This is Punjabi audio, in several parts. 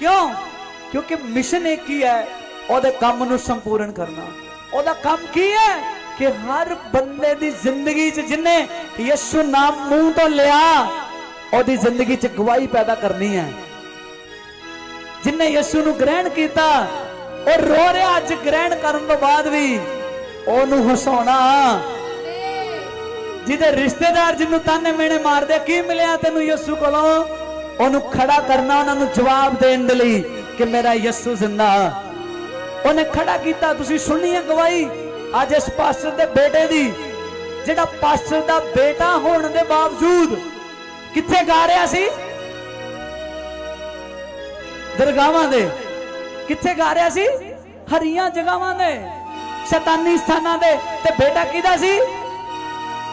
ਕਿਉਂ? ਕਿਉਂਕਿ ਮਿਸ਼ਨ ਇੱਕ ਹੀ ਹੈ? ਉਹਦੇ ਕੰਮ ਨੂੰ ਸੰਪੂਰਨ ਕਰਨਾ। ਉਹਦਾ ਕੰਮ ਕੀ ਹੈ? ਕਿ ਹਰ ਬੰਦੇ ਦੀ ਜ਼ਿੰਦਗੀ 'ਚ ਜਿਨੇ ਯਿਸੂ ਨਾਮ ਮੂੰਹ ਤੋਂ ਲਿਆ, ਉਹਦੀ ਜ਼ਿੰਦਗੀ 'ਚ ਗਵਾਹੀ ਪੈਦਾ ਕਰਨੀ ਹੈ। ਜਿਨੇ ਯਿਸੂ ਨੂੰ ਗ੍ਰਹਿਣ ਕੀਤਾ, ਉਹ ਰੋ ਰਿਹਾ ਅੱਜ ਗ੍ਰਹਿਣ ਕਰਨ ਤੋਂ ਬਾਅਦ ਵੀ, ਉਹਨੂੰ ਹਸਾਉਣਾ। ਜਿਹਦੇ ਰਿਸ਼ਤੇਦਾਰ ਜਿਹਨੂੰ ਤਾਨੇ ਮੇਣੇ ਮਾਰਦੇ ਕੀ ਮਿਲਿਆ ਤੈਨੂੰ ਯਿਸੂ ਕੋਲੋਂ? ਉਹਨੂੰ ਖੜਾ ਕਰਨਾ ਉਹਨਾਂ ਨੂੰ ਜਵਾਬ ਦੇਣ ਦੇ ਲਈ ਕਿ ਮੇਰਾ ਯਿਸੂ ਜ਼ਿੰਦਾ। ਉਹਨੇ ਖੜਾ ਕੀਤਾ, ਤੁਸੀਂ ਸੁਣੀ ਹੈ ਗਵਾਹੀ? ਅੱਜ ਇਸ ਪਾਸਟਰ ਦੇ ਬੇਟੇ ਦੀ, ਜਿਹੜਾ ਪਾਸਟਰ ਦਾ ਬੇਟਾ ਹੋਣ ਦੇ ਬਾਵਜੂਦ ਕਿੱਥੇ ਗਾ ਰਿਹਾ ਸੀ? ਦਰਗਾਹਾਂ ਦੇ। ਕਿੱਥੇ ਗਾ ਰਿਹਾ ਸੀ? ਹਰੀਆਂ ਜਗਾਵਾਂ ਦੇ, ਸ਼ੈਤਾਨੀ ਸਥਾਨਾਂ ਦੇ। ਤੇ ਬੇਟਾ ਕਿਹਦਾ ਸੀ?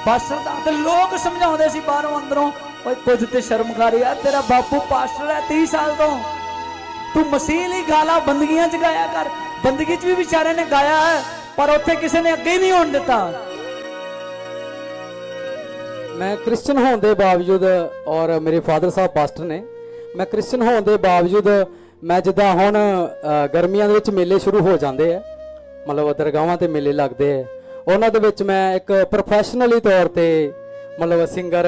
ਪਾਸਟਰ ਦਾ। ਤੇ ਲੋਕ ਸਮਝਾਉਂਦੇ ਸੀ ਬਾਹਰੋਂ, ਅੰਦਰੋਂ ਓਏ ਕੁਝ ਤੇ ਸ਼ਰਮ ਕਰ ਯਾਰ ਤੇਰਾ ਬਾਪੂ ਪਾਸਟਰ ਹੈ 30 ਸਾਲ ਤੋਂ। ਤੂੰ ਮਸੀਹ ਲਈ ਗਾਲਾ ਬੰਦਗੀਆਂ ਚ ਗਾਇਆ ਕਰ। ਬੰਦਗੀ ਚ ਵੀ ਵਿਚਾਰੇ ਨੇ ਗਾਇਆ ਹੈ, ਪਰ ਉੱਥੇ ਕਿਸੇ ਨੇ ਅੱਗੇ ਨਹੀਂ ਹੋਣ ਦਿੱਤਾ। ਮੈਂ ਕ੍ਰਿਸਚੀਅਨ ਹੋਣ ਦੇ ਬਾਵਜੂਦ ਔਰ ਮੇਰੇ ਫਾਦਰ ਸਾਹਿਬ ਪਾਸਟਰ ਨੇ, ਮੈਂ ਕ੍ਰਿਸਚੀਅਨ ਹੋਣ ਦੇ ਬਾਵਜੂਦ ਮੈਂ ਜਿੱਦਾਂ ਹੁਣ ਗਰਮੀਆਂ ਦੇ ਵਿੱਚ ਮੇਲੇ ਸ਼ੁਰੂ ਹੋ ਜਾਂਦੇ ਆ, ਮਤਲਬ ਦਰਗਾਹਾਂ ਤੇ ਮੇਲੇ ਲੱਗਦੇ ਆ। ਉਹਨਾਂ ਦੇ ਵਿੱਚ ਮੈਂ ਇੱਕ ਪ੍ਰੋਫੈਸ਼ਨਲੀ ਤੌਰ ਤੇ, ਮਤਲਬ ਸਿੰਗਰ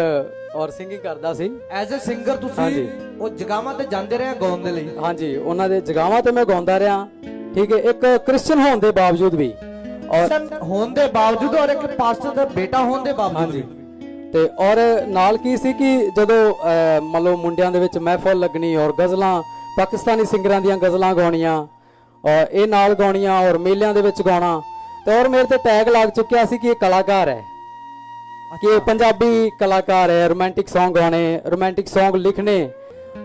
ਔਰ ਸਿੰਗਿੰਗ ਕਰਦਾ ਸੀ। ਐਜ਼ ਅ ਸਿੰਗਰ ਤੁਸੀਂ ਹਾਂਜੀ। ਉਹ ਜਗਾਵਾਂ ਤੇ ਜਾਂਦੇ ਰਹੇ ਗਾਉਣ ਦੇ ਲਈ? ਹਾਂਜੀ ਉਹਨਾਂ ਦੇ ਜਗਾਵਾਂ ਤੇ ਮੈਂ ਗਾਉਂਦਾ ਰਿਹਾ। ਠੀਕ ਹੈ ਇੱਕ ਕ੍ਰਿਸਚੀਅਨ ਹੋਣ ਦੇ ਬਾਵਜੂਦ ਵੀ। ਔਰ ਹੋਣ ਦੇ ਬਾਵਜੂਦ ਔਰ ਇੱਕ ਪਾਸਟਰ ਦਾ ਬੇਟਾ ਹੋਣ ਦੇ ਬਾਵਜੂਦ ਹਾਂਜੀ। ਤੇ ਔਰ ਨਾਲ ਕੀ ਸੀ ਕਿ ਜਦੋਂ ਅਹ, ਮੰਨ ਲਓ ਮੁੰਡਿਆਂ ਦੇ ਵਿੱਚ ਮਹਿਫਲ ਲੱਗਣੀ ਔਰ ਗਜ਼ਲਾਂ ਪਾਕਿਸਤਾਨੀ ਸਿੰਗਰਾਂ ਦੀਆਂ ਗਜ਼ਲਾਂ ਗਾਉਣੀਆਂ ਔਰ ਇਹ ਨਾਲ ਗਾਉਣੀਆਂ ਔਰ ਮੇਲਿਆਂ ਦੇ ਵਿੱਚ ਗਾਉਣਾ ਤੇ ਔਰ ਮੇਰੇ ਤੇ ਟੈਗ ਲੱਗ ਚੁੱਕਿਆ ਸੀ ਕਿ ਇਹ ਕਲਾਕਾਰ ਹੈ। ਕਿ ਇਹ ਪੰਜਾਬੀ ਕਲਾਕਾਰ ਹੈ, ਰੋਮਾਂਟਿਕ Song ਗਾਉਣੇ, ਰੋਮਾਂਟਿਕ Song ਲਿਖਣੇ,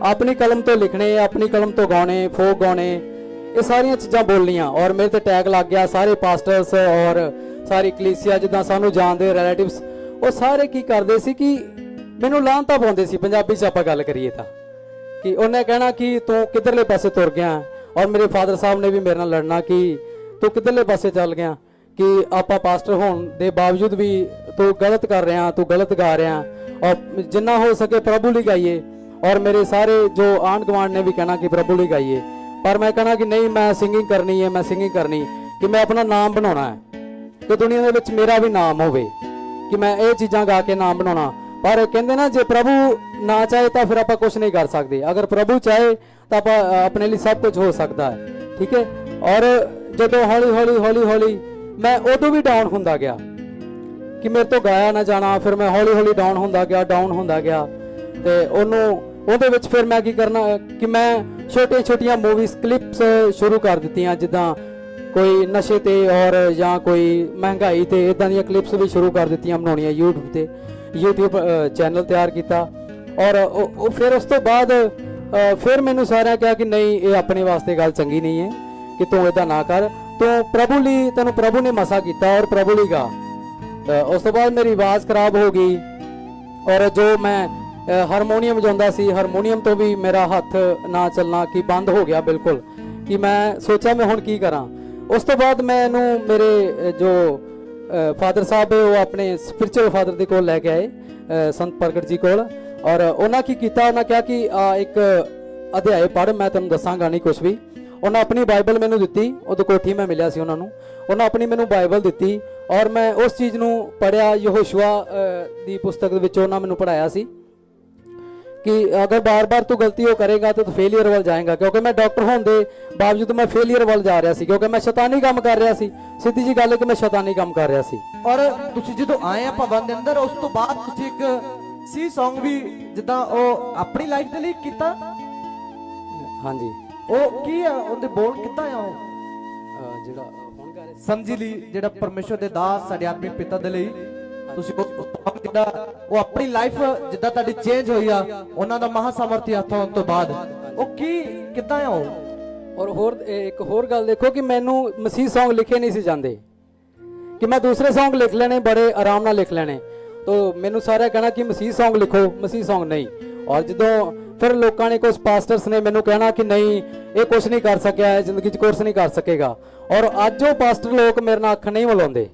ਆਪਣੀ ਕਲਮ ਤੋਂ ਲਿਖਣੇ, ਆਪਣੀ ਕਲਮ ਤੋਂ ਗਾਉਣੇ ਫੋਕ ਗਾਉਣੇ, ਇਹ ਸਾਰੀਆਂ ਚੀਜ਼ਾਂ ਬੋਲਣੀਆਂ। ਔਰ ਮੇਰੇ ਤੇ ਟੈਗ ਲੱਗ ਗਿਆ ਸਾਰੇ ਪਾਸਟਰਸ ਔਰ ਸਾਰੀ ਕਲੀਸਿਆ ਜਿੱਦਾਂ ਸਾਨੂੰ ਜਾਣਦੇ ਰਿਲੇਟਿਵਸ ਉਹ ਸਾਰੇ ਕੀ ਕਰਦੇ ਸੀ ਕਿ ਮੈਨੂੰ ਲਾਂਤਾ ਪਾਉਂਦੇ ਸੀ। ਪੰਜਾਬੀ 'ਚ ਆਪਾਂ ਗੱਲ ਕਰੀਏ ਤਾਂ, ਕਿ ਉਹਨੇ ਕਹਿਣਾ ਕਿ ਤੂੰ ਕਿੱਧਰਲੇ ਪਾਸੇ ਤੁਰ ਗਿਆ? ਔਰ ਮੇਰੇ ਫਾਦਰ ਸਾਹਿਬ ਨੇ ਵੀ ਮੇਰੇ ਨਾਲ ਲੜਨਾ ਕਿ ਤੂੰ ਕਿੱਧਰਲੇ ਪਾਸੇ ਚੱਲ ਗਿਆ? ਕਿ ਆਪਾਂ ਪਾਸਟਰ ਹੋਣ ਦੇ ਬਾਵਜੂਦ ਵੀ ਤੂੰ ਗਲਤ ਕਰ ਰਿਹਾ ਤੂੰ ਗਲਤ ਗਾ ਰਿਹਾ ਔਰ ਜਿੰਨਾ ਹੋ ਸਕੇ ਪ੍ਰਭੂ ਲਈ ਗਾਈਏ ਔਰ ਮੇਰੇ ਸਾਰੇ ਜੋ ਆਂਢ ਗੁਆਂਢ ਨੇ ਵੀ ਕਹਿਣਾ ਕਿ ਪ੍ਰਭੂ ਲਈ ਗਾਈਏ ਪਰ ਮੈਂ ਕਹਿਣਾ ਕਿ ਨਹੀਂ ਮੈਂ ਸਿੰਗਿੰਗ ਕਰਨੀ ਹੈ ਮੈਂ ਸਿੰਗਿੰਗ ਕਰਨੀ ਕਿ ਮੈਂ ਆਪਣਾ ਨਾਮ ਬਣਾਉਣਾ ਹੈ ਕਿ ਦੁਨੀਆ ਦੇ ਵਿੱਚ ਮੇਰਾ ਵੀ ਨਾਮ ਹੋਵੇ ਕਿ ਮੈਂ ਇਹ ਚੀਜ਼ਾਂ ਗਾ ਕੇ ਨਾਮ ਬਣਾਉਣਾ ਪਰ ਕਹਿੰਦੇ ਨਾ ਜੇ ਪ੍ਰਭੂ ਨਾ ਚਾਹੇ ਤਾਂ ਫਿਰ ਆਪਾਂ ਕੁਝ ਨਹੀਂ ਕਰ ਸਕਦੇ ਅਗਰ ਪ੍ਰਭੂ ਚਾਹੇ ਤਾਂ ਆਪਾਂ ਅ, ਆਪਣੇ ਲਈ ਸਭ ਕੁਝ ਹੋ ਸਕਦਾ ਹੈ ਠੀਕ ਹੈ ਔਰ ਜਦੋਂ ਹੌਲੀ ਹੌਲੀ ਹੌਲੀ ਹੌਲੀ ਮੈਂ ਉਦੋਂ ਵੀ ਡਾਊਨ ਹੁੰਦਾ ਗਿਆ ਕਿ ਮੇਰੇ ਤੋਂ ਗਾਇਆ ਨਾ ਜਾਣਾ, ਫਿਰ ਮੈਂ ਹੌਲੀ ਹੌਲੀ ਡਾਊਨ ਹੁੰਦਾ ਗਿਆ ਡਾਊਨ ਹੁੰਦਾ ਗਿਆ। ਤੇ ਉਹਨੂੰ, ਉਹਦੇ ਵਿੱਚ ਫਿਰ ਮੈਂ ਕੀ ਕਰਨਾ, ਕਿ ਮੈਂ ਛੋਟੀਆਂ ਛੋਟੀਆਂ ਮੂਵੀਜ਼ ਕਲਿੱਪਸ ਸ਼ੁਰੂ ਕਰ ਦਿੱਤੀਆਂ, ਜਿੱਦਾਂ ਕੋਈ ਨਸ਼ੇ ਤੇ ਔਰ ਜਾਂ ਕੋਈ ਮਹਿੰਗਾਈ ਤੇ ਇਦਾਂ ਦੀਆਂ ਕਲਿੱਪਸ ਵੀ ਸ਼ੁਰੂ ਕਰ ਦਿੱਤੀਆਂ ਬਣਾਉਣੀਆਂ YouTube ਤੇ। YouTube ਚੈਨਲ ਤਿਆਰ ਕੀਤਾ। ਔਰ ਉਹ ਫਿਰ ਉਸ ਤੋਂ ਬਾਅਦ ਫਿਰ ਮੈਨੂੰ ਸਾਰਿਆਂ ਕਿਹਾ ਕਿ ਨਹੀਂ, ਇਹ ਆਪਣੇ ਵਾਸਤੇ ਗੱਲ ਚੰਗੀ ਨਹੀਂ ਹੈ, ਕਿ ਤੂੰ ਇਦਾਂ ਨਾ ਕਰ। ਤੂੰ ਪ੍ਰਭੂ ਲਈ, ਤੈਨੂੰ ਪ੍ਰਭੂ ਨੇ ਮਸਾ ਕੀਤਾ ਔਰ ਪ੍ਰਭੂ ਲਈ ਗਾ। ਉਸ ਤੋਂ ਬਾਅਦ ਮੇਰੀ ਆਵਾਜ਼ ਖਰਾਬ ਹੋ ਗਈ ਔਰ ਜੋ ਮੈਂ ਹਾਰਮੋਨੀਅਮ ਵਜਾਉਂਦਾ ਸੀ ਹਾਰਮੋਨੀਅਮ ਤੋਂ ਵੀ ਮੇਰਾ ਹੱਥ ਨਾ ਚੱਲਣਾ ਕਿ ਬੰਦ ਹੋ ਗਿਆ ਬਿਲਕੁਲ, ਕਿ ਮੈਂ ਸੋਚਿਆ ਮੈਂ ਹੁਣ ਕੀ ਕਰਾਂ। ਉਸ ਤੋਂ ਬਾਅਦ ਮੈਨੂੰ ਮੇਰੇ ਜੋ ਫਾਦਰ ਸਾਹਿਬ ਹੈ, ਉਹ ਆਪਣੇ ਸਪਿਰਚੁਅਲ ਫਾਦਰ ਦੇ ਕੋਲ ਲੈ ਕੇ ਆਏ ਸੰਤ ਪ੍ਰਗਟ ਜੀ ਕੋਲ ਔਰ ਉਹਨਾਂ ਕੀ ਕੀਤਾ, ਉਹਨਾਂ ਕਿਹਾ ਕਿ, ਆ, ਇੱਕ ਅਧਿਆਇ ਪੜ੍ਹ, ਮੈਂ ਤੁਹਾਨੂੰ ਦੱਸਾਂਗਾ ਨਹੀਂ ਕੁਝ ਵੀ। ਉਹਨਾਂ ਆਪਣੀ ਬਾਈਬਲ ਮੈਨੂੰ ਦਿੱਤੀ ਉਦੋਂ ਕੋਠੀ ਮੈਂ ਮਿਲਿਆ ਸੀ ਉਹਨਾਂ ਨੂੰ। ਉਹਨਾਂ ਆਪਣੀ ਮੈਨੂੰ ਬਾਈਬਲ ਦਿੱਤੀ ਔਰ ਮੈਂ ਉਸ ਚੀਜ਼ ਨੂੰ ਪੜਿਆ ਯਹੋਸ਼ੂਆ ਦੀ ਪੁਸਤਕ ਦੇ ਵਿੱਚ ਉਹਨਾਂ ਮੈਨੂੰ ਪੜਾਇਆ ਸੀ ਕਿ ਅਗਰ ਬਾਰ-ਬਾਰ ਤੂੰ ਗਲਤੀ ਉਹ ਕਰੇਗਾ ਤਾਂ ਤੂੰ ਫੇਲਿਅਰ ਵੱਲ ਜਾਏਗਾ। ਕਿਉਂਕਿ ਮੈਂ ਡਾਕਟਰ ਹੋਣ ਦੇ ਬਾਵਜੂਦ ਮੈਂ ਫੇਲਿਅਰ ਵੱਲ ਜਾ ਰਿਹਾ ਸੀ ਕਿਉਂਕਿ ਮੈਂ ਸ਼ੈਤਾਨੀ ਕੰਮ ਕਰ ਰਿਹਾ ਸੀ। ਸਿੱਧੀ ਜੀ ਗੱਲ ਹੈ ਕਿ ਮੈਂ ਸ਼ੈਤਾਨੀ ਕੰਮ ਕਰ ਰਿਹਾ ਸੀ। ਔਰ ਤੁਸੀਂ ਜਦੋਂ ਆਏ ਆ ਭਵਨ ਦੇ ਅੰਦਰ ਉਸ ਤੋਂ ਬਾਅਦ ਤੁਸੀਂ ਇੱਕ ਸੀ Song ਵੀ ਜਿੱਦਾਂ ਉਹ ਆਪਣੀ ਲਾਈਫ ਦੇ ਲਈ ਕੀਤਾ? ਹਾਂਜੀ। ਉਹ ਕੀ ਆ ਉਹਦੇ ਬੋਲ ਕਿੱਦਾਂ ਆ ਉਹ? ਜਿਹੜਾ। ਸਮਝੀ ਲਈ ਜਿਹੜਾ ਪਰਮੇਸ਼ਵਰ ਦੇ ਦਾਸ ਸਾਡੇ ਆਤਮਿਕ ਪਿਤਾ ਦੇ ਲਈ। ਤੁਸੀਂ ਉਹ ਉਹ ਆਪਣੀ ਲਾਈਫ ਜਿੱਦਾਂ ਤੁਹਾਡੀ ਚੇਂਜ ਹੋਈ ਆ, ਉਹਨਾਂ ਦਾ ਮਹਾ ਸਮਰਥੀ ਹੱਥ ਹੋਣ ਤੋਂ ਬਾਅਦ। ਉਹ ਕੀ, ਕਿੱਦਾਂ ਆ ਉਹ? ਔਰ ਹੋਰ ਇੱਕ ਹੋਰ ਗੱਲ ਦੇਖੋ ਕਿ ਮੈਨੂੰ ਮਸੀਹ Song ਲਿਖੇ ਨਹੀਂ ਸੀ ਜਾਂਦੇ। ਕਿ ਮੈਂ ਦੂਸਰੇ Song ਲਿਖ ਲੈਣੇ, ਬੜੇ ਆਰਾਮ ਨਾਲ ਲਿਖ ਲੈਣੇ। ਤੋ ਮੈਨੂੰ ਸਾਰਿਆਂ ਕਹਿਣਾ ਕਿ ਮਸੀਹ Song ਲਿਖੋ, ਮਸੀਹ Song ਨਹੀਂ। ਔਰ ਜਦੋਂ ਫਿਰ ਲੋਕਾਂ ਨੇ ਕੁਝ ਪਾਸਟਰਸ ਨੇ ਮੈਨੂੰ ਕਹਿਣਾ ਕਿ ਨਹੀਂ, ਇਹ ਕੁਝ ਨਹੀਂ ਕਰ ਸਕਿਆ ਜ਼ਿੰਦਗੀ 'ਚ ਕੋਰਸ ਨਹੀਂ ਕਰ ਸਕੇਗਾ। ਔਰ ਅੱਜ ਉਹ ਪਾਸਟਰ ਲੋਕ ਮੇਰੇ ਨਾਲ ਅੱਖ ਨਹੀਂ ਮਿਲਾਉਂਦੇ।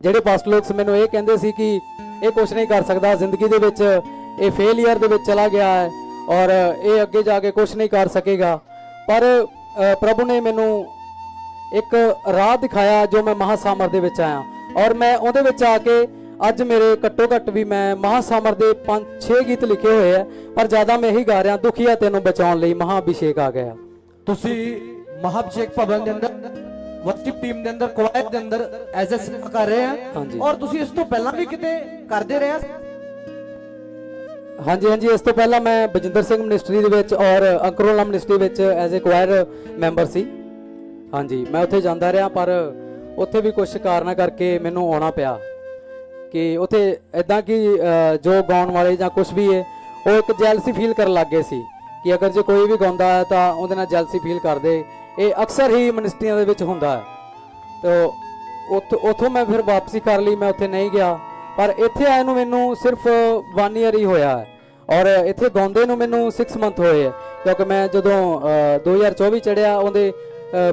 ਜਿਹੜੇ ਪਾਸਟਰ ਲੋਕ ਮੈਨੂੰ ਇਹ ਕਹਿੰਦੇ ਸੀ ਕਿ ਇਹ ਕੁਝ ਨਹੀਂ ਕਰ ਸਕਦਾ, ਜ਼ਿੰਦਗੀ ਦੇ ਵਿੱਚ ਇਹ ਫੇਲਿਅਰ ਦੇ ਵਿੱਚ ਚਲਾ ਗਿਆ ਹੈ ਔਰ ਇਹ ਅੱਗੇ ਜਾ ਕੇ ਕੁਝ ਨਹੀਂ ਕਰ ਸਕੇਗਾ। ਪਰ ਪ੍ਰਭੂ ਨੇ ਮੈਨੂੰ ਇੱਕ ਰਾਹ ਦਿਖਾਇਆ ਜੋ ਮੈਂ ਮਹਾਸਾਮਰ ਦੇ ਵਿੱਚ ਆਇਆ। ਔਰ ਮੈਂ ਉਹਦੇ ਵਿੱਚ ਆ ਕੇ ਅੱਜ ਮੇਰੇ ਘੱਟੋ ਘੱਟ ਵੀ ਮੈਂ ਮਹਾਸਾਮਰ ਦੇ 5-6 ਗੀਤ ਲਿਖੇ ਹੋਏ ਆ ਪਰ ਜ਼ਿਆਦਾ ਮੈਂ ਇਹੀ ਗਾ ਰਿਹਾ ਦੁਖੀਆ ਤੈਨੂੰ ਬਚਾਉਣ ਲਈ ਮਹਾਅਭਿਸ਼ੇਕ ਆ ਗਿਆ। ਤੁਸੀਂ ਮਹਾਭਿਸ਼ੇਕ ਭਵਨ ਦੇ ਅੰਦਰ ਵਰਸ਼ਿਪ ਟੀਮ ਦੇ ਅੰਦਰ ਕੁਆਇਟ ਦੇ ਅੰਦਰ ਐਜ਼ ਅ ਸੇਵਾ ਕਰ ਰਹੇ ਆ। ਔਰ ਤੁਸੀਂ ਇਸ ਤੋਂ ਪਹਿਲਾਂ ਵੀ ਕਿਤੇ ਕਰਦੇ ਰਹੇ ਆ? ਹਾਂਜੀ ਹਾਂਜੀ ਇਸ ਤੋਂ ਪਹਿਲਾਂ ਮੈਂ ਬਜਿੰਦਰ ਸਿੰਘ ਮਿਨਿਸਟਰੀ ਦੇ ਵਿੱਚ ਔਰ ਅੰਕਰੋਲਾ ਮਿਨਿਸਟਰੀ ਵਿੱਚ ਐਜ਼ ਅ ਕੁਆਇਰ ਮੈਂਬਰ ਸੀ। ਹਾਂਜੀ ਮੈਂ ਉੱਥੇ ਜਾਂਦਾ ਰਿਹਾ ਪਰ ਉੱਥੇ ਵੀ ਕੁਝ ਕਾਰਨਾਂ ਕਰਕੇ ਮੈਨੂੰ ਆਉਣਾ ਪਿਆ। ਕਿ ਉੱਥੇ ਇਦਾਂ ਕਿ ਜੋ ਗਾਉਣ ਵਾਲੇ ਜਾਂ ਕੁਝ ਵੀ ਹੈ ਉਹ ਇੱਕ ਜੈਲਸੀ ਫੀਲ ਕਰਨ ਲੱਗ ਗਏ ਸੀ ਕਿ ਅਗਰ ਜੇ ਕੋਈ ਵੀ ਗਾਉਂਦਾ ਹੈ ਤਾਂ ਉਹਦੇ ਨਾਲ ਜੈਲਸੀ ਫੀਲ ਕਰਦੇ। ਇਹ ਅਕਸਰ ਹੀ ਮਿਨਿਸਟਰੀਆਂ ਦੇ ਵਿੱਚ ਹੁੰਦਾ ਹੈ। ਤੋ ਉੱਥੋਂ ਉੱਥੋਂ ਮੈਂ ਫਿਰ ਵਾਪਸੀ ਕਰ ਲਈ ਮੈਂ ਉੱਥੇ ਨਹੀਂ ਗਿਆ। ਪਰ ਇੱਥੇ ਆਏ ਨੂੰ ਮੈਨੂੰ ਸਿਰਫ 1 ਇਅਰ ਹੀ ਹੋਇਆ ਹੈ। ਔਰ ਇੱਥੇ ਗਾਉਂਦੇ ਨੂੰ ਮੈਨੂੰ 6 ਮੰਥ ਹੋਏ ਹੈ। ਕਿਉਂਕਿ ਮੈਂ ਜਦੋਂ ਅ, 2024 ਚੜਿਆ ਉਹਦੇ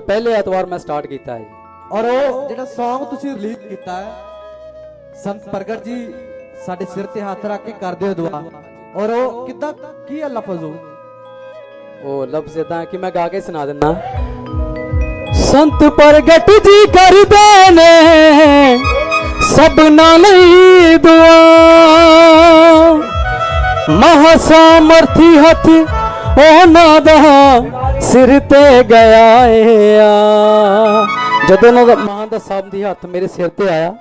ਪਹਿਲੇ ਐਤਵਾਰ ਮੈਂ ਸਟਾਰਟ ਕੀਤਾ ਹੈ ਜੀ। ਔਰ ਉਹ ਜਿਹੜਾ Song ਤੁਸੀਂ ਰਿਲੀਜ਼ ਕੀਤਾ ਹੈ ਸੰਤ ਪ੍ਰਗਟ ਜੀ, ਸਾਡੇ ਸਿਰ ਤੇ ਹੱਥ ਰੱਖ ਕੇ ਕਰਦੇ ਹੋ ਦੁਆ। ਔਰ ਉਹ ਕਿੱਦਾਂ, ਕੀ ਹੈ ਲਫ਼ਜ਼ ਉਹ? ਉਹ ਲਫ਼ਜ਼ ਇਦਾਂ ਕਿ ਮੈਂ ਗਾ ਕੇ ਸੁਣਾ ਦਿੰਦਾ। ਸੰਤ ਪ੍ਰਗਟ ਜੀ ਕਰਦੇ ਨੇ, ਸਭਨਾ ਲਈ ਦੁਆ। ਮਹਾ ਸਾਮਰਥੀ ਹੱਥ ਉਹਨਾਂ ਦਾ ਸਿਰ ਤੇ ਗਿਆ ਏ ਆ। ਜਦੋਂ ਉਹਨਾਂ ਦਾ ਮਾਂ ਦਾ ਸਾਮਦੀ ਹੱਥ ਮੇਰੇ ਸਿਰ ਤੇ ਆਇਆ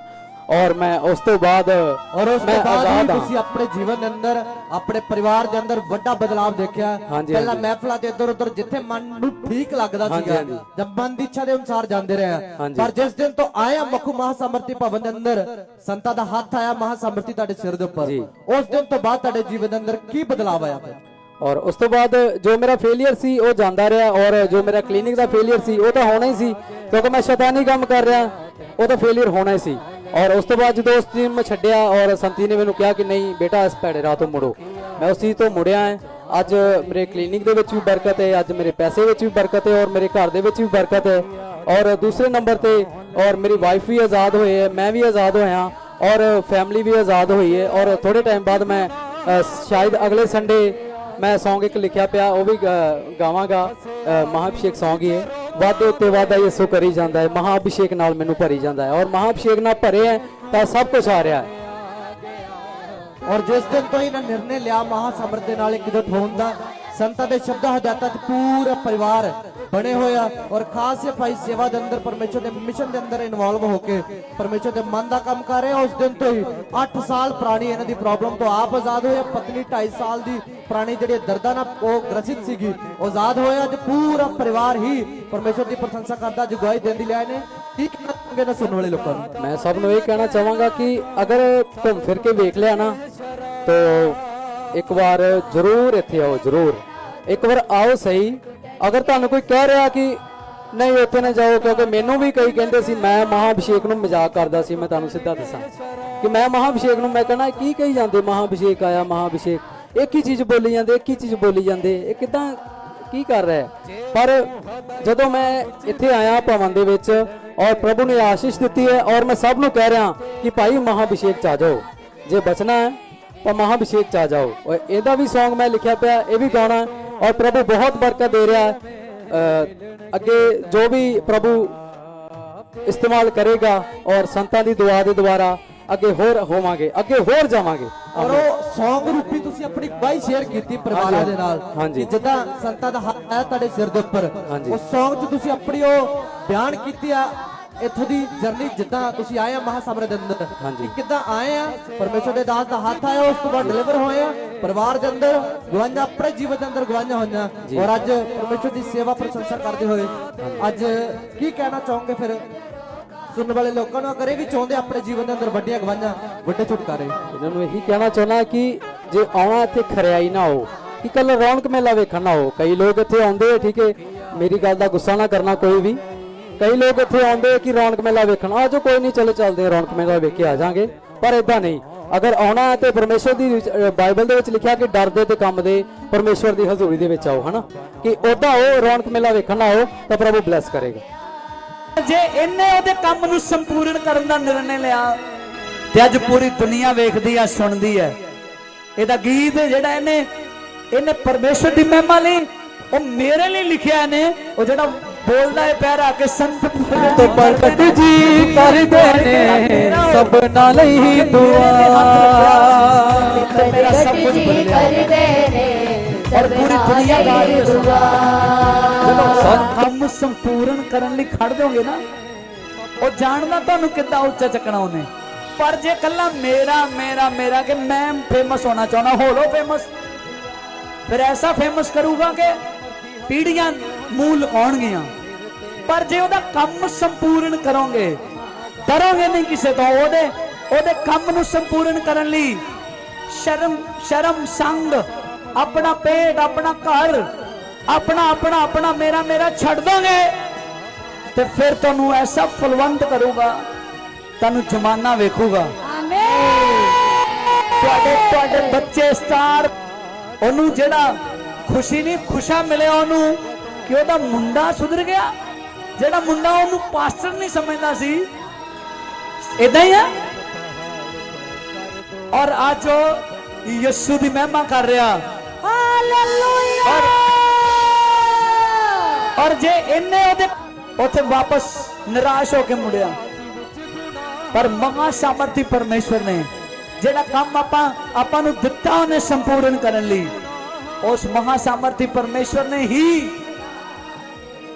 ਔਰ ਮੈਂ ਉਸ ਤੋਂ ਬਾਅਦ ਔਰ ਉਸ ਤੋਂ ਬਾਅਦ ਹੀ। ਤੁਸੀਂ ਆਪਣੇ ਜੀਵਨ ਦੇ ਅੰਦਰ ਆਪਣੇ ਪਰਿਵਾਰ ਦੇ ਅੰਦਰ ਵੱਡਾ ਬਦਲਾਅ ਦੇਖਿਆ ਪਹਿਲਾਂ। ਮਹਿਫਲਾਂ ਤੇ ਇੱਧਰ ਉੱਧਰ ਜਿੱਥੇ ਮਨ ਨੂੰ ਠੀਕ ਲੱਗਦਾ ਸੀਗਾ। ਜਦ ਮਨ ਦੀ ਇੱਛਾ ਦੇ ਅਨੁਸਾਰ ਜਾਂਦੇ ਰਹੇ। ਪਰ ਜਿਸ ਦਿਨ ਤੋਂ ਆਇਆ ਮਖੂ ਮਹਾਸਮਰਤੀ ਭਵਨ ਦੇ ਅੰਦਰ ਸੰਤਾਂ ਦਾ ਹੱਥ ਆਇਆ ਮਹਾਸਮਰਤੀ ਤੁਹਾਡੇ ਸਿਰ ਦੇ ਉੱਪਰ। ਉਸ ਦਿਨ ਤੋਂ ਬਾਅਦ ਤੁਹਾਡੇ ਜੀਵਨ ਦੇ ਅੰਦਰ ਕੀ ਬਦਲਾਅ ਆਇਆ ਫਿਰ ਔਰ ਉਸ ਤੋਂ ਬਾਅਦ ਜੋ ਮੇਰਾ ਫੇਲਿਅਰ ਸੀ ਉਹ ਜਾਂਦਾ ਰਿਹਾ ਔਰ ਜੋ ਮੇਰਾ ਕਲੀਨਿਕ ਦਾ ਫੇਲਿਅਰ ਸੀ ਉਹ ਤਾਂ ਹੋਣਾ ਹੀ ਸੀ ਕਿਉਂਕਿ ਮੈਂ ਸ਼ੈਤਾਨੀ ਕੰਮ ਕਰ ਰਿਹਾ ਉਹ ਤਾਂ ਫੇਲਿਅਰ ਹੋਣਾ ਹੀ ਸੀ ਔਰ ਉਸ ਤੋਂ ਬਾਅਦ ਜਦੋਂ ਉਸ ਚੀਜ਼ ਮੈਂ ਛੱਡਿਆ ਔਰ ਸੰਤੀ ਨੇ ਮੈਨੂੰ ਕਿਹਾ ਕਿ ਨਹੀਂ ਬੇਟਾ ਇਸ ਭੈੜੇ ਰਾਹ ਤੋਂ ਮੁੜੋ। ਮੈਂ ਉਸ ਚੀਜ਼ ਤੋਂ ਮੁੜਿਆ ਹਾਂ। ਅੱਜ ਮੇਰੇ ਕਲੀਨਿਕ ਦੇ ਵਿੱਚ ਵੀ ਬਰਕਤ ਹੈ ਅੱਜ ਮੇਰੇ ਪੈਸੇ ਵਿੱਚ ਵੀ ਬਰਕਤ ਹੈ ਔਰ ਮੇਰੇ ਘਰ ਦੇ ਵਿੱਚ ਵੀ ਬਰਕਤ ਹੈ। ਔਰ ਦੂਸਰੇ ਨੰਬਰ ਤੇ ਔਰ ਮੇਰੀ ਵਾਈਫ ਵੀ ਆਜ਼ਾਦ ਹੋਈ ਹੈ ਮੈਂ ਵੀ ਆਜ਼ਾਦ ਹੋਇਆ ਔਰ ਫੈਮਿਲੀ ਵੀ ਆਜ਼ਾਦ ਹੋਈ ਹੈ। ਔਰ ਥੋੜੇ ਟਾਈਮ ਬਾਅਦ ਮੈਂ ਸ਼ਾਇਦ ਅਗਲੇ ਸੰਡੇ ਮੈਂ ਸੌਂਗ ਇੱਕ ਲਿਖਿਆ ਪਿਆ ਉਹ ਵੀ ਗਾਵਾਂਗਾ। ਅ, ਸੌਂਗ ਹੀ ਹੈ। ਵਾਧੇ ਉੱਤੇ ਵਾਦਾ ਯਿਸੂ ਕਰੀ ਜਾਂਦਾ ਹੈ ਮਹਾਅਭਿਸ਼ੇਕ ਨਾਲ ਮੈਨੂੰ ਭਰੀ ਜਾਂਦਾ ਹੈ। ਔਰ ਮਹਾਅਭਿਸ਼ੇਕ ਨਾਲ ਭਰੇ ਹੈ, ਤਾਂ ਸਭ ਕੁਝ ਆ ਰਿਹਾ ਹੈ। ਔਰ ਜਿਸ ਦਿਨ ਤੋਂ ਇਹਨਾਂ ਨਿਰਣੇ ਲਿਆ ਮਹਾਸਮਰ ਦੇ ਨਾਲ ਇਕਜੁੱਟ ਹੋਣ ਦਾ ਸੰਤਾਂ ਦੇ ਸ਼ਬਦਾਂ ਹਦਾਇਤਾਂ 'ਚ ਪੂਰਾ ਪਰਿਵਾਰ ਬਣੇ ਹੋਏ ਆ ਔਰ ਖਾਸ ਸਫ਼ਾਈ ਸੇਵਾ ਦੇ ਅੰਦਰ, ਪਰਮੇਸ਼ਰ ਦੇ ਮਿਸ਼ਨ ਦੇ ਅੰਦਰ ਇਨਵੋਲਵ ਹੋ ਕੇ ਪਰਮੇਸ਼ਰ ਦੇ ਮਨ ਦਾ ਕੰਮ ਕਰ ਰਹੇ ਆ। ਉਸ ਦਿਨ ਤੋਂ ਹੀ 8 ਸਾਲ ਪੁਰਾਣੀ ਇਹਨਾਂ ਦੀ ਪ੍ਰੋਬਲਮ ਤੋਂ ਆਪ ਆਜ਼ਾਦ ਹੋਏ ਪਤਨੀ 2.5 ਸਾਲ ਦੀ ਪੁਰਾਣੀ ਜਿਹੜੀ ਦਰਦਾਂ ਨਾਲ ਉਹ ਗ੍ਰਸਿਤ ਸੀਗੀ ਆਜ਼ਾਦ ਹੋਏ ਅੱਜ ਪੂਰਾ ਪਰਿਵਾਰ ਹੀ ਪਰਮੇਸ਼ਰ ਦੀ ਪ੍ਰਸ਼ੰਸਾ ਕਰਦਾ, ਅੱਜ ਗਵਾਹੀ ਦੇਣ ਦੀ ਲਿਆਏ ਨੇ। ਕੀ ਕਹਿਣਾ ਚਾਹੋਗੇ ਨਾ ਸੁਣਨ ਵਾਲੇ ਲੋਕਾਂ ਨੂੰ? ਮੈਂ ਸਭ ਨੂੰ ਇਹ ਕਹਿਣਾ ਚਾਹਾਂਗਾ ਕਿ ਅਗਰ ਘੁੰਮ ਫਿਰ ਕੇ ਵੇਖ ਲਿਆ ਨਾ, ਤਾਂ ਇੱਕ ਵਾਰ ਜ਼ਰੂਰ ਇੱਥੇ ਆਓ, ਜ਼ਰੂਰ। ਇੱਕ ਵਾਰ ਆਓ ਸਹੀ। ਅਗਰ ਤੁਹਾਨੂੰ ਕੋਈ ਕਹਿ ਰਿਹਾ ਕਿ ਨਹੀਂ, ਉੱਥੇ ਨਾ ਜਾਓ, ਕਿਉਂਕਿ ਮੈਨੂੰ ਵੀ ਕਈ ਕਹਿੰਦੇ ਸੀ, ਮੈਂ ਮਹਾਅਭਿਸ਼ੇਕ ਨੂੰ ਮਜ਼ਾਕ ਕਰਦਾ ਸੀ, ਮੈਂ ਤੁਹਾਨੂੰ ਸਿੱਧਾ ਦੱਸਾਂ ਕਿ ਮੈਂ ਮਹਾਅਭਿਸ਼ੇਕ ਨੂੰ, ਮੈਂ ਕਹਿੰਦਾ ਕੀ ਕਹੀ ਜਾਂਦੇ ਮਹਾਅਭਿਸ਼ੇਕ ਆਇਆ ਮਹਾਅਭਿਸ਼ੇਕ ਇੱਕ ਹੀ ਚੀਜ਼ ਬੋਲੀ ਜਾਂਦੇ, ਇੱਕ ਹੀ ਚੀਜ਼ ਬੋਲੀ ਜਾਂਦੇ। ਇਹ ਕਿਦਾਂ, ਕੀ ਕਰ ਰਿਹਾ ਪਰ ਜਦੋਂ ਮੈਂ ਇੱਥੇ ਆਇਆ ਭਵਨ ਦੇ ਵਿੱਚ, ਔਰ ਪ੍ਰਭੂ ਨੇ ਆਸ਼ੀਸ਼ ਦਿੱਤੀ ਹੈ, ਔਰ ਮੈਂ ਸਭ ਨੂੰ ਕਹਿ ਰਿਹਾ ਕਿ ਭਾਈ ਮਹਾਅਭਿਸ਼ੇਕ ਚ ਆ ਜਾਓ। ਜੇ ਬਚਣਾ ਹੈ ਤਾਂ ਮਹਾਅਭਿਸ਼ੇਕ ਚ ਆ ਜਾਓ। ਔਰ ਇਹਦਾ ਵੀ Song ਮੈਂ ਲਿਖਿਆ ਪਿਆ ਇਹ ਵੀ ਗਾਉਣਾ ਔਰ ਪ੍ਰਭੂ ਬਹੁਤ ਬਰਕਤ ਦੇ ਰਿਹਾ ਅੱਗੇ ਜੋ ਵੀ ਪ੍ਰਭੂ ਇਸਤੇਮਾਲ ਕਰੇਗਾ ਔਰ ਸੰਤਾਂ ਦੀ ਦੁਆ ਦੇ ਦੁਆਰਾ ਅੱਗੇ ਹੋਰ ਹੋਵਾਂਗੇ ਅੱਗੇ ਹੋਰ ਜਾਵਾਂਗੇ। ਔਰ ਉਹ Song ਰੂਪੀ ਤੁਸੀਂ ਆਪਣੀ ਬਾਈ ਸ਼ੇਅਰ ਕੀਤੀ ਪਰਿਵਾਰਾਂ ਦੇ ਨਾਲ। ਕਿ ਜਿੱਦਾਂ ਸੰਤਾਂ ਦਾ ਹੱਥ ਹੈ ਤੁਹਾਡੇ ਸਿਰ ਦੇ ਉੱਪਰ। ਉਸ Song 'ਚ ਤੁਸੀਂ ਆਪਣੀ ਉਹ ਬਿਆਨ ਕੀਤੀ ਆ ਇੱਥੋਂ ਦੀ ਜਰਨੀ ਜਿੱਦਾਂ ਤੁਸੀਂ ਆਏ ਆ ਮਹਾਸਮਰ ਦੇ ਅੰਦਰ ਹਾਂਜੀ। ਕਿੱਦਾਂ ਆਏ ਆ? ਪਰਮੇਸ਼ਰ ਦੇ ਦਾਸ ਦਾ ਹੱਥ ਆਇਆ ਉਸ ਤੋਂ ਬਾਅਦ ਡਿਲੀਵਰ ਹੋਏ ਆ। ਪਰਿਵਾਰ ਦੇ ਅੰਦਰ ਗਵਾਈਆਂ ਆਪਣੇ ਜੀਵਨ ਦੇ ਅੰਦਰ ਗਵਾਈਆਂ ਹੋਈਆਂ। ਔਰ ਅੱਜ ਪਰਮੇਸ਼ਰ ਦੀ ਸੇਵਾ ਪ੍ਰਸ਼ੰਸਾ ਕਰਦੇ ਹੋਏ ਅੱਜ ਕੀ ਕਹਿਣਾ ਚਾਹੋਗੇ ਫਿਰ? ਸੁਣਨ ਵਾਲੇ ਲੋਕਾਂ ਨੂੰ ਇਹ ਵੀ ਚਾਹੁੰਦੇ ਆਪਣੇ ਜੀਵਨ ਦੇ ਅੰਦਰ ਵੱਡੀਆਂ ਗਵਾਈਆਂ ਵੱਡੇ ਛੁਟਕਾਰੇ? ਇਹਨਾਂ ਨੂੰ ਇਹੀ ਕਹਿਣਾ ਚਾਹੁੰਦਾ ਕਿ ਜੇ ਆਉਣਾ ਇੱਥੇ ਖਰਿਆਈ ਨਾ ਹੋ ਕਿ ਕੱਲ ਰੌਣਕ ਮੇਲਾ ਵੇਖਣ ਨਾ ਹੋ। ਕਈ ਲੋਕ ਇੱਥੇ ਆਉਂਦੇ ਆ ਠੀਕ ਹੈ ਮੇਰੀ ਗੱਲ ਦਾ ਗੁੱਸਾ ਨਾ ਕਰਨਾ ਕੋਈ ਵੀ। ਕਈ ਲੋਕ ਇੱਥੇ ਆਉਂਦੇ ਕਿ ਰੌਣਕ ਮੇਲਾ ਵੇਖਣ। ਆ ਕੋਈ ਨਹੀਂ, ਚਲੋ ਚੱਲਦੇ, ਰੌਣਕ ਮੇਲਾ ਵੇਖ ਕੇ ਆ ਜਾਾਂਗੇ। ਪਰ ਇਦਾਂ ਨਹੀਂ। ਅਗਰ ਆਉਣਾ ਹੈ ਤੇ ਪਰਮੇਸ਼ਰ ਦੀ ਬਾਈਬਲ ਦੇ ਵਿੱਚ ਲਿਖਿਆ ਕਿ ਡਰਦੇ ਤੇ ਕੰਮ ਦੇ ਪਰਮੇਸ਼ਰ ਦੀ ਹਜ਼ੂਰੀ ਦੇ ਵਿੱਚ ਆਓ, ਹਨਾ? ਕਿ ਉਦਾਂ ਉਹ ਰੌਣਕ ਮੇਲਾ ਵੇਖਣ ਆਓ, ਤਾਂ ਪ੍ਰਭੂ ਬਲੈਸ ਕਰੇਗਾ। ਜੇ ਇਹਨੇ ਉਹਦੇ ਕੰਮ ਨੂੰ ਸੰਪੂਰਨ ਕਰਨ ਦਾ ਨਿਰਣੇ ਲਿਆ, ਤੇ ਅੱਜ ਪੂਰੀ ਦੁਨੀਆ ਵੇਖਦੀ ਆ, ਸੁਣਦੀ ਹੈ ਇਹਦਾ ਗੀਤ ਜਿਹੜਾ ਇਹਨੇ ਇਹਨੇ ਪਰਮੇਸ਼ਰ ਦੀ ਮਹਿਮਾ ਲਈ, ਉਹ ਮੇਰੇ ਲਈ ਲਿਖਿਆ ਨੇ, ਉਹ ਜਿਹੜਾ ਬੋਲਦਾ ਹੈ ਪਿਆਰਾ ਕਿ ਸੰਤ ਤੇ ਪ੍ਰਗਟ ਜੀ ਕਰਦੇ ਨੇ ਸਭਨਾ ਲਈ ਦੁਆ। ਤੇ ਮੇਰਾ ਸਭ ਕੁਝ ਕਰਦੇ ਨੇ ਔਰ ਪੂਰੀ ਦੁਨੀਆ ਹੈ ਦੁਆ। ਜਦੋਂ ਕੰਮ ਸੰਪੂਰਨ ਕਰਨ ਲਈ ਖੜ ਜਾਓਗੇ ਨਾ। ਉਹ ਜਾਣਦਾ ਤੁਹਾਨੂੰ ਕਿੱਦਾਂ ਉੱਚਾ ਚੱਕਣਾ ਉਹਨੇ। ਪਰ ਜੇ ਕੱਲਾ ਮੇਰਾ ਮੇਰਾ ਮੇਰਾ ਕਿ ਮੈਂ ਫੇਮਸ ਹੋਣਾ ਚਾਹੁੰਦਾ ਹੋ ਲੋ ਫੇਮਸ ਫਿਰ ਐਸਾ ਫੇਮਸ ਕਰੂਗਾ ਕਿ ਪੀੜੀਆਂ ਮੂੰਹ ਲਗਾਉਣਗੀਆਂ ਪਰ ਜੇ ਉਹਦਾ ਕੰਮ ਸੰਪੂਰਨ ਕਰੋਗੇ ਡਰੋਗੇ ਨਹੀਂ ਕਿਸੇ ਤੋਂ ਉਹਦੇ ਉਹਦੇ ਕੰਮ ਨੂੰ ਸੰਪੂਰਨ ਕਰਨ ਲਈ ਸ਼ਰਮ ਸ਼ਰਮ ਸੰਗ ਆਪਣਾ ਪੇਟ ਆਪਣਾ ਘਰ ਆਪਣਾ ਆਪਣਾ ਆਪਣਾ ਮੇਰਾ ਮੇਰਾ ਛੱਡ ਦੋਗੇ। ਤੇ ਫਿਰ ਤੁਹਾਨੂੰ ਐਸਾ ਫਲਵੰਤ ਕਰੂਗਾ ਤੁਹਾਨੂੰ ਜਮਾਨਾ ਵੇਖੂਗਾ। ਤੁਹਾਡੇ ਤੁਹਾਡੇ ਬੱਚੇ ਸਟਾਰ ਉਹਨੂੰ ਜਿਹੜਾ ਖੁਸ਼ੀ ਨਹੀਂ ਖੁਸ਼ਾ ਮਿਲਿਆ ਉਹਨੂੰ ਕਿ ਉਹਦਾ ਮੁੰਡਾ ਸੁਧਰ ਗਿਆ? ਜਿਹੜਾ ਮੁੰਡਾ ਉਹਨੂੰ ਪਾਸਟਰ ਨਹੀਂ ਸਮਝਦਾ ਸੀ। ਇਦਾਂ ਹੀ ਆ ਔਰ ਅੱਜ ਉਹ ਯਿਸੂ ਦੀ ਮਹਿਮਾ ਕਰ ਰਿਹਾ। ਔਰ ਔਰ ਜੇ ਇਹਨੇ ਉਹਦੇ ਉੱਥੇ ਵਾਪਸ ਨਿਰਾਸ਼ ਹੋ ਕੇ ਮੁੜਿਆ। ਪਰ ਮਹਾ ਸਾਮਰਥੀ ਪਰਮੇਸ਼ਵਰ ਨੇ ਜਿਹੜਾ ਕੰਮ ਆਪਾਂ ਆਪਾਂ ਨੂੰ ਦਿੱਤਾ ਉਹਨੇ ਸੰਪੂਰਨ ਕਰਨ ਲਈ ਉਸ ਮਹਾ ਸਾਮਰਥੀ ਪਰਮੇਸ਼ਵਰ ਨੇ ਹੀ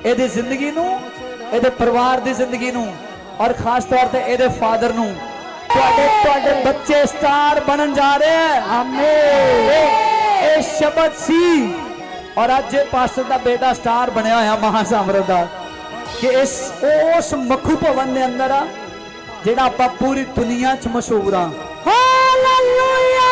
ਇਹਦੀ ਜ਼ਿੰਦਗੀ ਨੂੰ ਇਹਦੇ ਪਰਿਵਾਰ ਦੀ ਜ਼ਿੰਦਗੀ ਨੂੰ ਔਰ ਖਾਸ ਤੌਰ ਤੇ ਇਹਦੇ ਫਾਦਰ ਨੂੰ ਤੁਹਾਡੇ ਤੁਹਾਡੇ ਬੱਚੇ ਸਟਾਰ ਬਣਨ ਜਾ ਰਹੇ ਹੈ। ਆਮੀਨ। ਇਹ ਸ਼ਬਦ ਸੀ ਔਰ ਅੱਜ ਇਹ ਪਾਸਟਰ ਦਾ ਬੇਟਾ ਸਟਾਰ ਬਣਿਆ ਹੋਇਆ ਮਹਾ ਸਾਮਰਥ ਦਾ ਕਿ ਇਸ ਉਸ ਮੱਖੂ ਭਵਨ ਦੇ ਅੰਦਰ ਆ ਜਿਹੜਾ ਆਪਾਂ ਪੂਰੀ ਦੁਨੀਆ 'ਚ ਮਸ਼ਹੂਰ ਆ। ਹਾਲੇਲੂਇਆ